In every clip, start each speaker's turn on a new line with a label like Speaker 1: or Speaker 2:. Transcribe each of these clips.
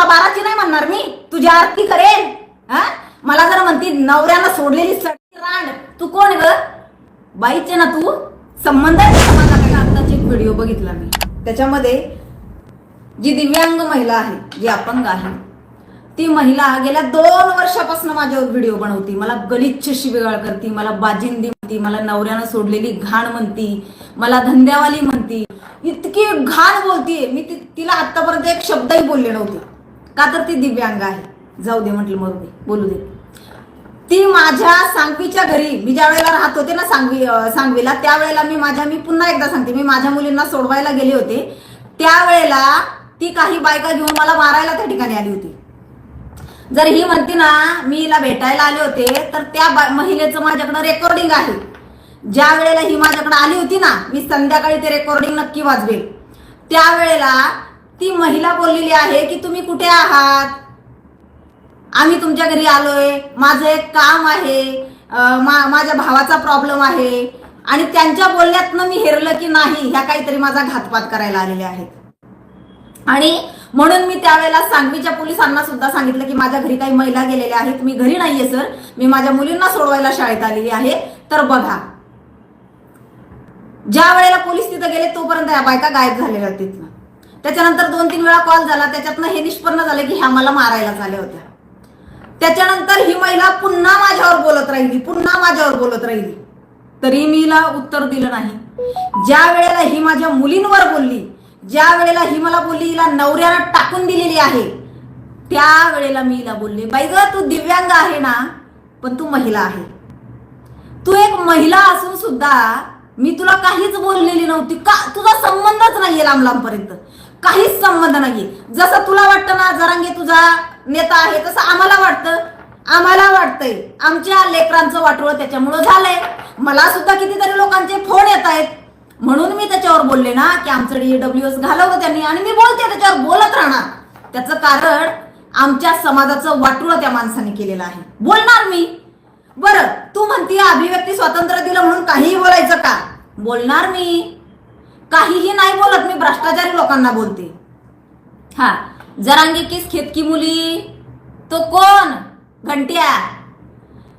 Speaker 1: तुला बाराची नाही म्हणणार मी? तुझी आरती करेन हा? मला जर म्हणती नवऱ्यानं सोडलेली सडी रांड. तू कोण ग? बाईचे ना तू? संबंध आहे आत्ताची एक व्हिडिओ बघितला मी. त्याच्यामध्ये जी दिव्यांग महिला आहे जी अपंग आहे ती महिला गेल्या दोन वर्षापासून माझ्यावर व्हिडिओ बनवती. मला गलिच्छ शिवेगाळ करती मला बाजिंदी म्हणती मला नवऱ्यानं सोडलेली घाण म्हणती मला धंद्यावाली म्हणती. इतकी घाण बोलतीये. मी तिला आतापर्यंत एक शब्दही बोलले नव्हते. का तर ती दिव्यांग आहे? जाऊ दे म्हटलं मरू दे बोलू दे. ती माझ्या सांगवीच्या घरी मी ज्या वेळेला राहत होते ना सांगवी सांगवीला त्यावेळेला मी माझ्या मी पुन्हा एकदा सांगते मी माझ्या मुलींना सोडवायला गेले होते. त्यावेळेला ती काही बायका घेऊन मला मारायला त्या ठिकाणी आली होती. जर ही म्हणते ना मी हिला भेटायला आले होते तर त्या महिलेचं माझ्याकडं रेकॉर्डिंग आहे. ज्या वेळेला ही माझ्याकडे आली होती ना मी संध्याकाळी ते रेकॉर्डिंग नक्की वाजवेल. त्यावेळेला ती महिला बोललेली आहे की तुम्ही कुठे आहात? आम्ही तुमच्या घरी आलोय. माझं एक काम आहे. मा- माझ्या भावाचा प्रॉब्लेम आहे. आणि त्यांच्या बोलण्यातनं मी हेरलं की नाही ह्या काहीतरी माझा घातपात करायला आलेल्या आहेत. आणि म्हणून मी त्यावेळेला सांगवीच्या पोलिसांना सुद्धा सांगितलं की माझ्या घरी काही महिला गेलेल्या आहेत. मी घरी नाहीये सर. मी माझ्या मुलींना सोडवायला शाळेत आलेली आहे. तर बघा. ज्या वेळेला पोलीस तिथं गेले तोपर्यंत या बायका गायब झालेल्या तिथनं. त्याच्यानंतर दोन तीन वेळा कॉल झाला. त्याच्यातनं हे निष्पन्न झालं की ह्या मला मारायला आल्या होत्या. त्याच्यानंतर ही महिला पुन्हा माझ्यावर बोलत राहिली. पुन्हा माझ्यावर बोलत राहिली. तरी मी हिला उत्तर दिलं नाही. ज्या वेळेला ही माझ्या मुलींवर बोलली ज्या वेळेला ही मला बोलली हिला नवऱ्याला टाकून दिलेली आहे त्या वेळेला मी हिला बोलले बाई ग तू दिव्यांग आहे ना पण तू महिला आहे. तू एक महिला असून सुद्धा मी तुला काहीच बोललेली नव्हती. का तुझा संबंधच नाहीये लांब लांबपर्यंत काहीच संबंध नाहीये. जसं तुला वाटतं ना जरांगे तुझा नेता आहे तसं आम्हाला वाटतं. आम्हाला वाटतंय आमच्या लेकरांचं वाटोळं त्याच्यामुळं झालंय. मला सुद्धा कितीतरी लोकांचे फोन येत आहेत. म्हणून मी त्याच्यावर बोलले ना की आमचं डब्ल्यू एस घालवलं त्यांनी आणि मी बोलते त्याच्यावर बोलत राहणार. त्याचं कारण आमच्या समाजाचं वाटोळं त्या माणसाने केलेलं आहे. बोलणार मी. बरं तू म्हणती अभिव्यक्ती स्वातंत्र्य दिलं म्हणून काहीही बोलायचं का? बोलणार मी. काहीही नाही बोलत मी भ्रष्टाचारी लोकांना बोलते. हा जरांगी किस खेतकी मुली? तो कोण? घंट्या.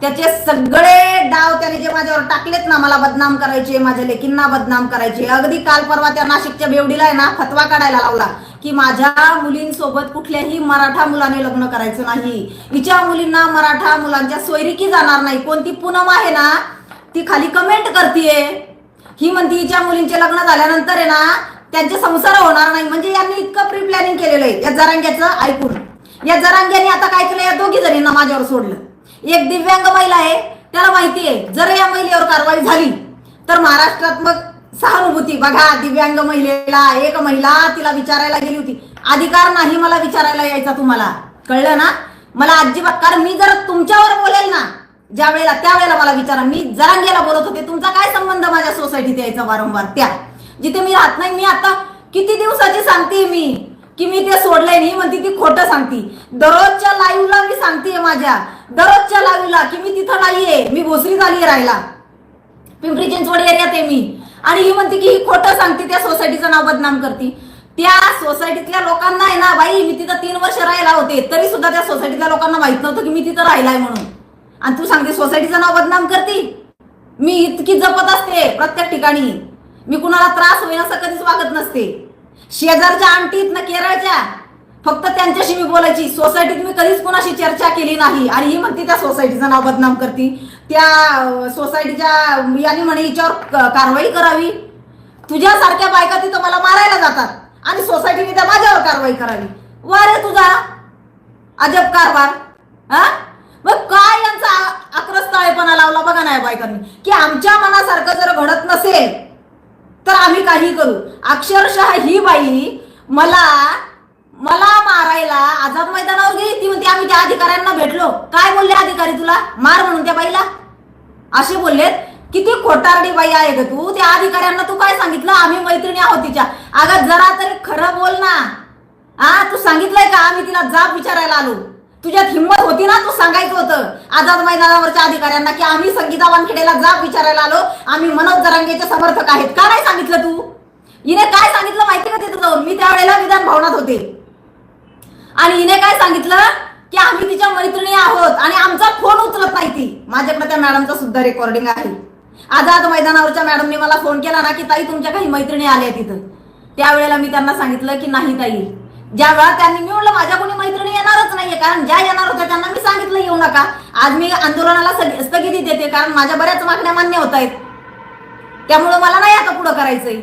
Speaker 1: त्याचे सगळे डाव त्याने जे माझ्यावर टाकलेत ना मला बदनाम करायचे माझ्या लेकींना बदनाम करायचे. अगदी काल परवा त्या नाशिकच्या बेवडीला आहे ना फतवा काढायला लावला की माझ्या मुलींसोबत कुठल्याही मराठा मुलाने लग्न करायचं नाही. हिच्या मुलींना मराठा मुलांच्या सोयरिकी जाणार नाही. कोणती पूनम आहे ना ती खाली कमेंट करतीये. ही म्हणते हिच्या मुलींचे लग्न झाल्यानंतर आहे ना त्यांचे संसार होणार नाही. म्हणजे यांनी इतकं प्री प्लॅनिंग केलेलं आहे. या जरांग्याचं ऐकून. या जरांग्याने आता काय केलं? या दोघी जणींना माझ्यावर सोडलं. एक दिव्यांग महिला आहे त्याला माहिती आहे जर या महिलेवर कारवाई झाली तर महाराष्ट्रात मग सहानुभूती. बघा दिव्यांग महिलेला एक महिला तिला विचारायला गेली होती. अधिकार नाही मला विचारायला यायचा तुम्हाला. कळलं ना? मला अजिबात कारण मी जर तुमच्यावर ज्या वेळेला त्यावेळेला मला विचारा मी जरांगेला बोलत होते तुमचा काय संबंध माझ्या सोसायटीत यायचा वारंवार? त्या. जिथे मी राहत नाही मी आता किती दिवसाची सांगते मी की मी ते सोडलंय नाही म्हणते ती खोटं सांगते. दररोजच्या लाईव्हला मी सांगतेय माझ्या. दररोजच्या लाईव्हला की मी तिथं नाहीये मी भोसरीत आली राहायला. पिंपरी चिंचवड एरियात आहे मी. आणि ही म्हणते की ही खोटं सांगते त्या सोसायटीचं नाव बदनाम करते. त्या सोसायटीतल्या लोकांना आहे ना बाई मी तिथं तीन वर्ष राहायला होते तरी सुद्धा त्या सोसायटीतल्या लोकांना माहीत नव्हतं की मी तिथं राहिलाय म्हणून. आणि तू सांगते सोसायटीचं नाव बदनाम करते. मी इतकी जपत असते प्रत्येक ठिकाणी. मी कुणाला त्रास होईल असं कधीच वागत नसते. शेजारच्या आंटीत ना केरळच्या. फक्त त्यांच्याशी मी बोलायची. सोसायटीत मी कधीच कोणाशी चर्चा केली नाही. आणि ही म्हणते त्या सोसायटीचं नाव बदनाम करते. त्या सोसायटीच्या यांनी म्हणे हिच्यावर कारवाई करावी. तुझ्यासारख्या बायका तिथं मला मारायला जातात. आणि सोसायटीने त्या माझ्यावर कारवाई करावी. वा रे तुझा. अजब कारभार. हा? आ- लावला बघा ना बायकांनी. की आमच्या मनासारखं जर घडत नसेल तर आम्ही काही करू. अक्षरशः ही बाई मला मला मारायला आझाद मैदानावर गेली ती म्हणते आम्ही त्या अधिकाऱ्यांना भेटलो. काय बोलले अधिकारी तुला? मार म्हणून त्या बाईला. असे बोललेत किती खोटारडी बाई आहे ग तू. त्या अधिकाऱ्यांना तू काय सांगितलं? आम्ही मैत्रिणी आहोत तिच्या. अगं जरा तरी खरं बोल ना. हा तू सांगितलंय का? आम्ही तिला जाब विचारायला आलो. तुझ्यात हिंमत होती ना तू सांगायचं होतं. आझाद मैदानावरच्या अधिकाऱ्यांना की आम्ही संगीता वानखेडेला जाब विचारायला आलो. आम्ही मनोज जरांगेचे समर्थक आहेत. का नाही सांगितलं तू? हिने काय सांगितलं माहिती का तिथं जाऊन? मी त्यावेळेला विधान भवनात होते. आणि हिने काय सांगितलं? की आम्ही तिच्या मैत्रिणी आहोत आणि आमचा फोन उचलत नाही ती. माझ्याकडे त्या मॅडमचा सुद्धा रेकॉर्डिंग आहे. आझाद मैदानावरच्या मॅडमने मला फोन केला ना की ताई तुमच्या काही मैत्रिणी आल्या तिथं. त्यावेळेला मी त्यांना सांगितलं की नाही ताई ज्या वेळा त्यांनी मी माझ्या कोणी मैत्रिणी येणारच नाहीये. कारण ज्या येणार होत्या त्यांना मी सांगितलं येऊ नका. आज मी आंदोलनाला स्थगिती देते कारण माझ्या बऱ्याच मागण्या मान्य होत आहेत. त्यामुळं मला नाही आता पुढं करायचंय.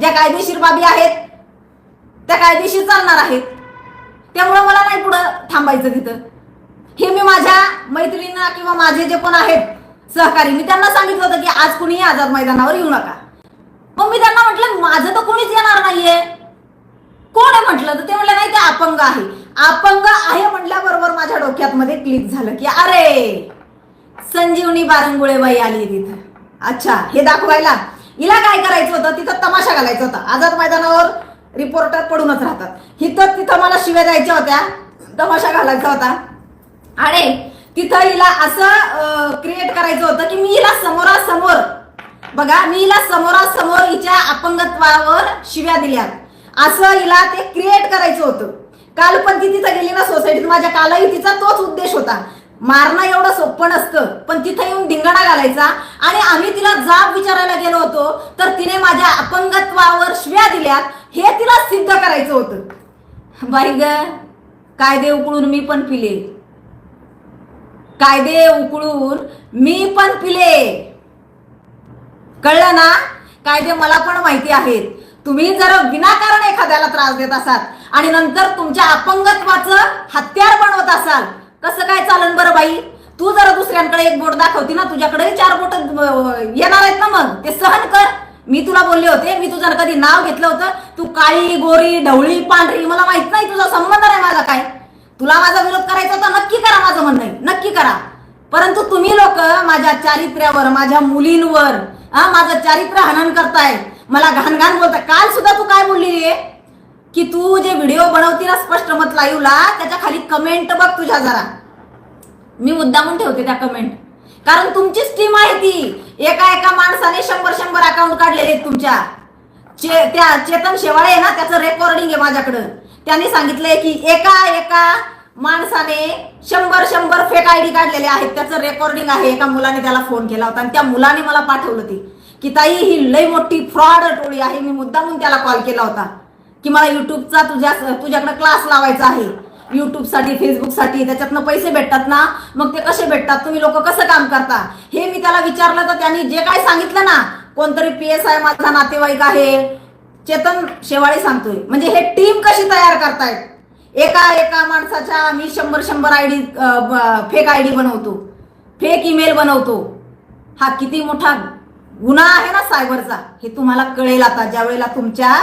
Speaker 1: ज्या कायदेशीर बाबी आहेत त्या कायदेशीर चालणार आहेत. त्यामुळं मला नाही पुढं थांबायचं तिथं. हे मी माझ्या मैत्रिणींना किंवा माझे जे पण आहेत सहकारी मी त्यांना सांगितलं होतं की आज कुणीही आझाद मैदानावर येऊ नका. मग मी त्यांना म्हटलं माझं तर कोणीच येणार नाहीये कोण आहे म्हटलं तर ते म्हटलं नाही ते अपंग आहे. अपंग आहे म्हटल्याबरोबर माझ्या डोक्यात मध्ये क्लिक झालं की अरे संजीवनी बारंगुळेबाई आली तिथं. अच्छा हे दाखवायला. हिला काय करायचं होतं? तिथं तमाशा घालायचा होता. आझाद मैदानावर रिपोर्टर पडूनच राहतात. हिथं तिथं मला शिव्या द्यायच्या होत्या. तमाशा घालायचा होता. आणि तिथं हिला असं क्रिएट करायचं होतं की मी हिला समोरासमोर बघा मी हिला समोरासमोर हिच्या अपंगत्वावर शिव्या दिल्या असं हिला ते क्रिएट करायचं होतं. काल पण ती तिथं गेली ना सोसायटीत माझ्या कालही तिचा तोच उद्देश होता. मारणं एवढं सोपं नसतं पण तिथं येऊन धिंगाणा घालायचा आणि आम्ही तिला जाब विचारायला गेलो होतो तर तिने माझ्या अपंगत्वावर शिव्या दिल्यात हे तिला सिद्ध करायचं होतं. बाई ग कायदे उकळून मी पण पिले. कायदे उकळून मी पण पिले. कळलं ना? कायदे मला पण माहिती आहेत. तुम्ही जर विनाकारण एखाद्याला त्रास देत असाल आणि नंतर तुमच्या अपंगत्वाचं हत्यार बनवत असाल. कसं काय चालन बरं बाई? तू जरा दुसऱ्यांकडे एक बोट दाखवती ना तुझ्याकडे चार बोट येणार आहेत ना मग. ते सहन कर. मी तुला बोलले होते मी तुझं कधी नाव घेतलं होतं. तू काळी गोरी ढवळी पांढरी मला माहीत नाही तुझा संबंध नाही माझा काय. तुला माझा विरोध करायचा होता नक्की करा माझं म्हणणं. आहे नक्की करा. परंतु तुम्ही लोक माझ्या चारित्र्यावर माझ्या मुलींवर हा माझं चारित्र्य हनन करताय. मला घाण घाण बोलताय. काल सुद्धा तू काय बोलली की तू जे व्हिडिओ बनवती ना स्पष्ट मत लाईव्हला त्याच्याखाली कमेंट बघ तुझ्या जरा. मी मुद्दामून ठेवते त्या कमेंट कारण तुमचीच टीम आहे ती. एका एका माणसाने शंभर शंभर अकाउंट काढलेले आहेत तुमच्या. चे त्या चेतन शेवाळे आहे ना त्याचं रेकॉर्डिंग आहे माझ्याकडं. त्यांनी सांगितलंय की एका एका माणसाने शंभर शंभर फेक आय डी काढलेले आहेत. त्याचं रेकॉर्डिंग आहे. एका मुलाने त्याला फोन केला होता आणि त्या मुलाने मला पाठवलं ते. की ताई ही लई मोठी फ्रॉड टोळी आहे. मी मुद्दामून त्याला कॉल केला होता. की मला युट्यूबचा तुझ्या तुझ्याकडे क्लास लावायचा आहे. युट्यूबसाठी फेसबुकसाठी त्याच्यातनं पैसे भेटतात ना मग ते कसे भेटतात? तुम्ही लोक कसं काम करता? हे मी त्याला विचारलं तर त्यांनी जे काय सांगितलं ना कोणतरी पी एस आय माझा नातेवाईक आहे. चेतन शेवाळे सांगतोय. म्हणजे हे टीम कशी तयार करतायत? एका एका माणसाच्या मी शंभर शंभर I D fake I D बनवतो. फेक ईमेल बनवतो. हा किती मोठा गुन्हा आहे ना सायबरचा? हे तुम्हाला कळेल आता. ज्या वेळेला तुमच्या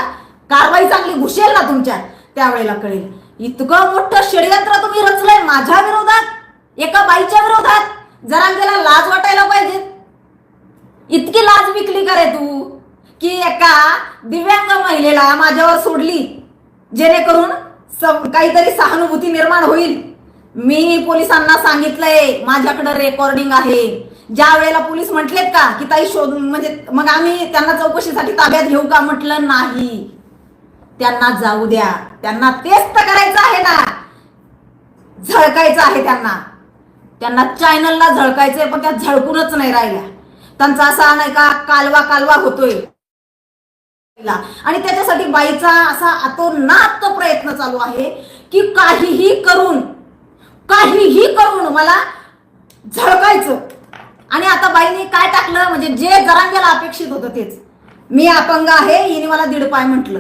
Speaker 1: कारवाई चांगली घुसेल ना तुमच्या? त्यावेळेला कळेल. इतकं मोठं षडयंत्र तुम्ही रचलंय माझ्या विरोधात? एका बाईच्या विरोधात? जरा त्याला लाज वाटायला पाहिजे. इतकी लाज विकली करे तू? की एका दिव्यांग महिलेला माझ्यावर सोडली. जेणेकरून काहीतरी सहानुभूती निर्माण होईल. मी पोलिसांना सांगितलंय माझ्याकडे रेकॉर्डिंग आहे. ज्या वेळेला पोलीस म्हटलेत का की ताई शोध म्हणजे मग आम्ही त्यांना चौकशीसाठी ताब्यात घेऊ का? म्हटलं नाही. त्यांना जाऊ द्या. त्यांना तेच तर करायचं आहे ना. झळकायचं आहे त्यांना. त्यांना चॅनलला झळकायचंय पण त्या झळकूनच नाही राहिल्या. त्यांचा असा नाही का कालवा कालवा होतोय. आणि त्याच्यासाठी बाईचा असा अतोनात प्रयत्न चालू आहे की काहीही करून काहीही करून मला झळकायचं. आणि आता बाईने काय टाकलं? म्हणजे जे जरांग्याला अपेक्षित होतं तेच. मी अपंग आहे हिने मला दीड पाय म्हटलं.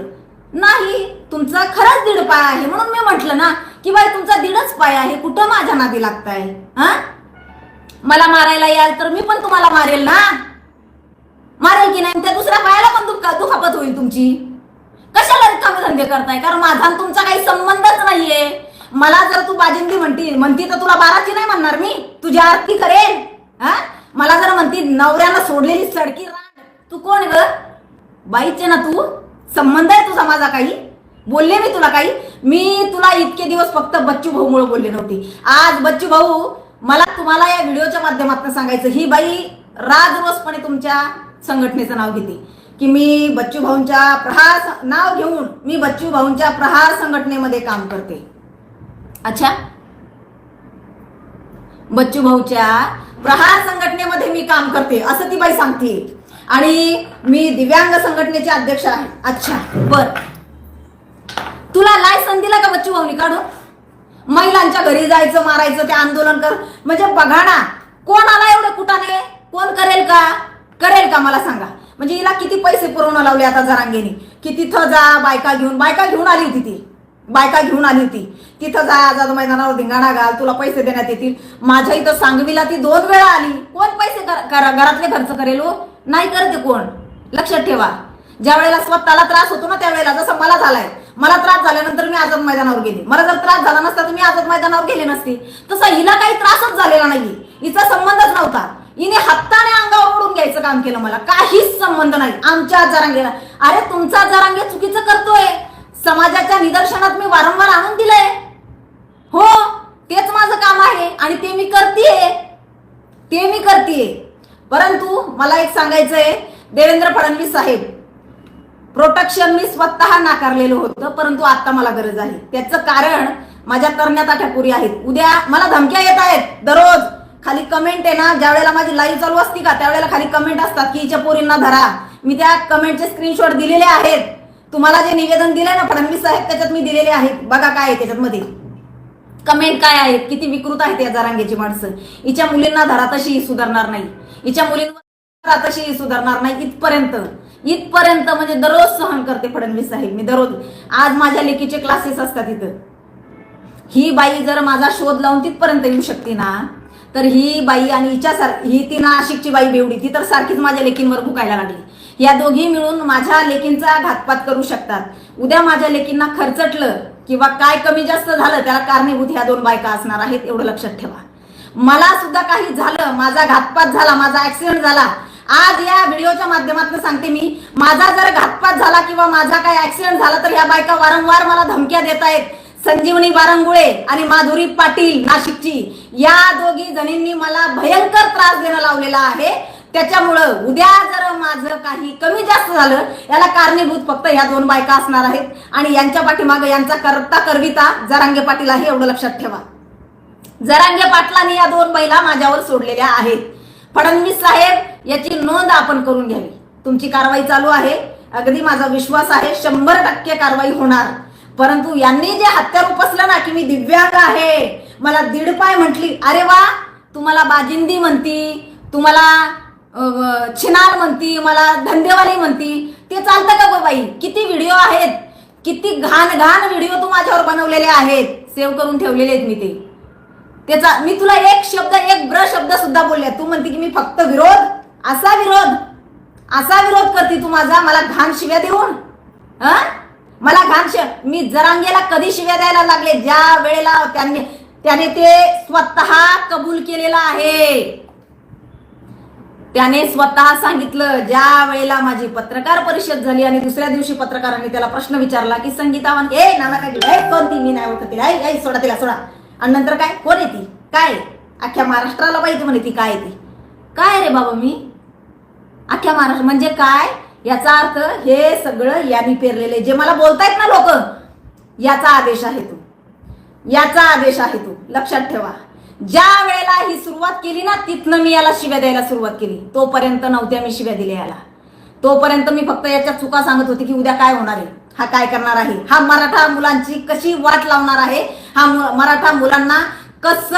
Speaker 1: नाही तुमचा खरंच दीड पाय आहे म्हणून मी म्हटलं ना की बाई तुमचा दीडच पाय आहे कुठं माझ्या नादी लागताय हा? मला मारायला याल तर मी पण तुम्हाला मारेल ना? मारेल की नाही? त्या दुसऱ्या पायाला पण दुखापत होईल तुमची. कशाला रिकामे धंदे करताय? कारण माझा तुमचा काही संबंधच नाहीये. मला जर तू बाजिंदी म्हणती म्हणती तर तुला बाराची नाही म्हणणार मी. तुझी आरती करेल हा? मला जर म्हणती नवऱ्याला सोडलेली सडकी रान. तू कोण ग? बाईचे ना तू? संबंध आहे तुझा माझा काही? बोलले मी तुला काही? मी तुला इतके दिवस फक्त बच्चू भाऊ मुळे बोलले नव्हते. आज बच्चू भाऊ मला तुम्हाला या व्हिडिओच्या माध्यमातून सांगायचं ही बाई राजरोसपणे तुमच्या संघटनेचं नाव घेते. की मी बच्चू भाऊंच्या प्रहार नाव घेऊन मी बच्चू भाऊंच्या प्रहार संघटनेमध्ये काम करते. अच्छा? बच्चू भाऊच्या प्रहार संघटनेमध्ये मी काम करते असं ती बाई सांगते. आणि मी दिव्यांग संघटनेचे अध्यक्ष आहे. अच्छा बर. तुला लायसन दिला का बच्चू भाऊनी काढून? महिलांच्या घरी जायचं मारायचं ते आंदोलन कर. म्हणजे बघा ना कोण आला एवढं कुटाने? कोण करेल का? करेल का? मला सांगा. म्हणजे हिला किती पैसे पुरवणं लावले आता जरांगेने? की तिथं जा बायका घेऊन? बायका घेऊन आली होती ती. बायका घेऊन आली होती. तिथं जा आझाद मैदानावर धिंगाणा घाल तुला पैसे देण्यात येतील. माझ्या इथं सांगवीला ती दोन वेळा आली. कोण पैसे करा- घरातले खर्च करेल हो? नाही करते कोण? लक्षात ठेवा. ज्या वेळेला स्वतःला त्रास होतो ना त्यावेळेला जसं मला झालाय. मला त्रास झाल्यानंतर मी आझाद मैदानावर गेले. मला जर त्रास झाला नसता तर मी आझाद मैदानावर गेले नसते. तसं हिला काही त्रासच झालेला नाही हिचा संबंधच नव्हता. हिने हत्ताने अंगावर ओढून घ्यायचं काम केलं मला. काहीच संबंध नाही. आमच्या जरांगेला अरे तुमचा जरांगे चुकीचं करतोय. समाजाच्या निदर्शनात मी वारंवार आणून दिलंय. हो तेच माझं काम आहे आणि ते मी करतेय. ते मी करतेय. परंतु मला एक सांगायचंय देवेंद्र फडणवीस साहेब प्रोटेक्शन मी स्वतः नाकारलेलं होतं परंतु आता मला गरज आहे. त्याचं कारण माझ्या तरण्या ठाकुरी आहेत. उद्या मला धमक्या येत आहेत दररोज. खाली कमेंट आहे ना ज्या वेळेला माझी लाईव्ह चालू असती का त्यावेळेला खाली कमेंट असतात की हिच्या पोरींना धरा. मी त्या कमेंटचे स्क्रीनशॉट दिलेले आहेत. तुम्हाला जे निवेदन दिलंय ना फडणवीस साहेब त्याच्यात मी दिलेले आहेत. बघा काय आहे त्याच्यात कमेंट काय आहेत? किती विकृत आहेत या जरांगेची माणसं. हिच्या मुलींना धरा तशी सुधारणार नाही. हिच्या मुलींवर तशी सुधारणार नाही इथपर्यंत. इथपर्यंत म्हणजे दररोज सहन करते फडणवीस साहेब मी दररोज. आज माझ्या लेकीचे क्लासेस असतात इथं. ही बाई जर माझा शोध लावून तिथपर्यंत येऊ शकते ना तर ही बाई आणि हिच्या सार ही ती नाशिकची बाई बेवडी ती तर सारखीच माझ्या लेकींवर भुकायला लागली. या दोघी मिळून माझ्या लेकींचा घातपात करू शकतात. उद्या माझ्या लेकींना खर्चटलं किंवा काय कमी जास्त झालं त्याला कारणीभूत ह्या दोन बायका असणार आहेत एवढं लक्षात ठेवा. मला सुद्धा काही झालं माझा घातपात झाला माझा ऍक्सिडेंट झाला. आज या व्हिडिओच्या माध्यमातून सांगते मी माझा जर घातपात झाला किंवा माझा काय ऍक्सिडेंट झाला तर ह्या बायका वारंवार मला धमक्या देत आहेत संजीवनी बारंगुळे आणि माधुरी पाटील नाशिकची. या दोघी जणींनी मला भयंकर त्रास देणं लावलेला आहे. त्याच्यामुळं उद्या जर माझं काही कमी जास्त झालं याला कारणीभूत फक्त ह्या दोन बायका असणार आहेत. आणि यांच्या पाठीमागं यांचा करता करविता जरांगे पाटील आहे एवढं लक्षात ठेवा. जरांगे पाटलांनी या दोन महिला माझ्यावर सोडलेल्या आहेत. फडणवीस साहेब याची नोंद आपण करून घ्यावी. तुमची कारवाई चालू आहे. अगदी माझा विश्वास आहे शंभर टक्के कारवाई होणार. परंतु यांनी जे हत्यार उपसलं ना की मी दिव्यांग आहे. मला दीड पाय म्हटली अरे वा तुम्हाला बाजिंदी म्हणती तुम्हाला छिनाल म्हणती मला धंदेवाली म्हणती ते चालतं का गं बाई? किती व्हिडिओ आहेत? किती घाण घाण व्हिडिओ तू माझ्यावर बनवलेले आहेत. सेव्ह करून ठेवलेले आहेत मी ते. त्याचा मी तुला एक शब्द एक ब्र शब्द सुद्धा बोलले तू म्हणते की मी फक्त विरोध? असा विरोध? असा विरोध करते तू माझा? मला घाण शिव्या देऊन? हा मला घाण शिव मी जरांगेला कधी शिव्या द्यायला लागले? ज्या वेळेला त्यांनी त्याने ते स्वतः कबूल केलेलं आहे. त्याने स्वतः सांगितलं ज्या वेळेला माझी पत्रकार परिषद झाली आणि दुसऱ्या दिवशी पत्रकारांनी त्याला प्रश्न विचारला की संगीता ए नाना काय कोण ती मी नाही ओळखत तिला. ए, सोडा तिला सोडा. आणि नंतर काय? कोण आहे ती? काय अख्ख्या महाराष्ट्राला पाहिजे म्हणे ती काय आहे ती. काय रे बाबा मी? अख्ख्या महाराष्ट्र म्हणजे काय? याचा अर्थ हे सगळं यांनी पेरलेले जे मला बोलतायत ना लोक याचा आदेश आहे तो. याचा आदेश आहे तो. लक्षात ठेवा. ज्या वेळेला ही सुरुवात केली ना तिथनं मी याला शिव्या द्यायला सुरुवात केली. तोपर्यंत नव्हत्या मी शिव्या दिल्या याला. तोपर्यंत मी फक्त याच्या चुका सांगत होती की उद्या काय होणार आहे? हा काय करणार आहे? हा मराठा मुलांची कशी वाट लावणार आहे? हा मु- मराठा मुलांना कसं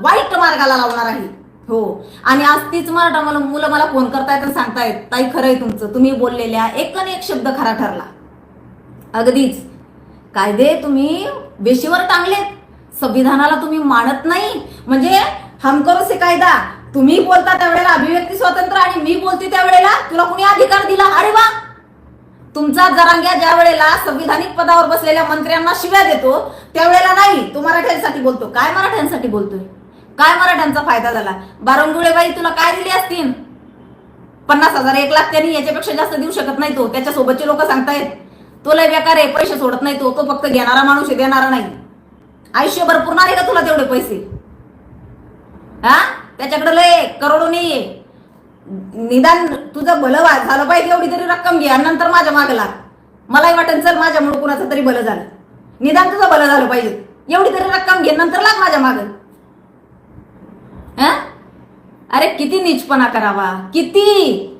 Speaker 1: वाईट मार्गाला लावणार आहे? हो. आणि आज तीच मराठा मला मुलं मला फोन करतायत आणि सांगतायत ताई खरंय तुमचं. तुम्ही बोललेल्या एक आणि एक शब्द खरा ठरला. अगदीच. कायदे तुम्ही वेशीवर टांगलेत. संविधानाला तुम्ही मानत नाही? म्हणजे हम से कायदा. तुम्ही बोलता त्यावेळेला अभिव्यक्ती स्वातंत्र्य आणि मी बोलते त्यावेळेला तुला कुणी अधिकार दिला? अरे वा! तुमचा जरांग्या ज्या वेळेला संविधानिक पदावर बसलेल्या मंत्र्यांना शिव्या देतो त्यावेळेला नाही. तो मराठ्यांसाठी बोलतो. काय मराठ्यांसाठी बोलतोय? काय मराठ्यांचा फायदा झाला? बारंगुळे बाई तुला काय दिली असतील? पन्नास हजार एक लाख त्यांनी याच्यापेक्षा जास्त देऊ शकत नाही तो. त्याच्यासोबतचे लोक सांगतायत. तो लय बेकार आहे पैसे सोडत नाही तो. तो फक्त घेणारा माणूस आहे देणारा नाही. आयुष्यभर पुरणार आहे का तुला तेवढे पैसे? हा? त्याच्याकडे लय करोडोनी निदान तुझं भलं झालं पाहिजे एवढी तरी रक्कम घे आणि नंतर माझ्या माग लाग मलाही वाटेल चल माझ्यामुळे कुणाचं तरी भलं झालं. निदान तुझं भलं झालं पाहिजे. एवढी तरी रक्कम घे नंतर लाग माझ्या माग. अरे किती नीचपणा करावा. किती?